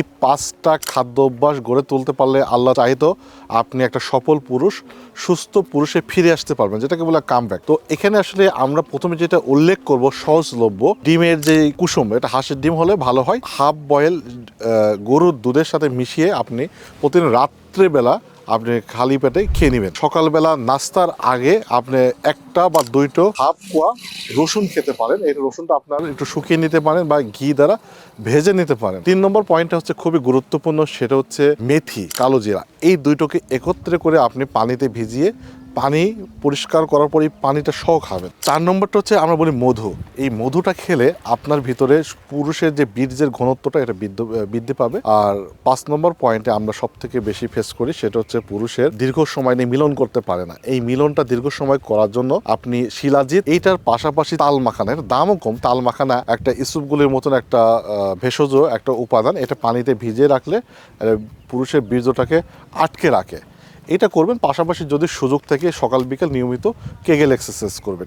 এই পাঁচটা খাদ্য অভ্যাস গড়ে তুলতে পারলে আল্লাহ চাহিত আপনি একটা সফল পুরুষ, সুস্থ পুরুষে ফিরে আসতে পারবেন, যেটাকে বলে কাম ব্যাক তো এখানে আসলে আমরা প্রথমে যেটা উল্লেখ করব, সহজলভ্য, ডিমের যে কুসুম, এটা হাঁসের ডিম হলে ভালো হয়। হাফ বয়েল গরুর দুধের সাথে মিশিয়ে আপনি প্রতিদিন রাত্রেবেলা আপনি খালি পেটে খেয়ে নেবেন। সকালবেলা নাস্তার আগে আপনি একটা বা দুইটো হাফ কোয়া রসুন খেতে পারেন। এই রসুনটা আপনারা একটু শুকিয়ে নিতে পারেন বা ঘি দ্বারা ভেজে নিতে পারেন। তিন নম্বর পয়েন্টটা হচ্ছে খুবই গুরুত্বপূর্ণ, সেটা হচ্ছে মেথি, কালো জিরা। এই দুইটোকে একত্রে করে আপনি পানিতে ভিজিয়ে পানি পরিষ্কার করার পর পানিটা সহ খাবেন চার নম্বরটা হচ্ছে আমরা বলি মধু। এই মধুটা খেলে আপনার ভিতরে পুরুষের যে বীর্যের ঘনত্বটা এটা বৃদ্ধ- বৃদ্ধি পাবে। আর পাঁচ নম্বর পয়েন্টে আমরা সব থেকে বেশি ফেস করি সেটা হচ্ছে পুরুষের দীর্ঘ সময় নিয়ে মিলন করতে পারে না। এই মিলনটা দীর্ঘ সময় করার জন্য আপনি শিলাজিৎ, এইটার পাশাপাশি তাল মাখানের দামও কম। তাল মাখানা একটা ইসুপগুলির মতন একটা ভেষজ, একটা উপাদান। এটা পানিতে ভিজিয়ে রাখলে পুরুষের বীর্যটাকে আটকে রাখে। এটা করবেন পাশাপাশি যদি সুযোগ থাকে সকাল বিকাল নিয়মিত কেগেল এক্সারসাইজ করবেন।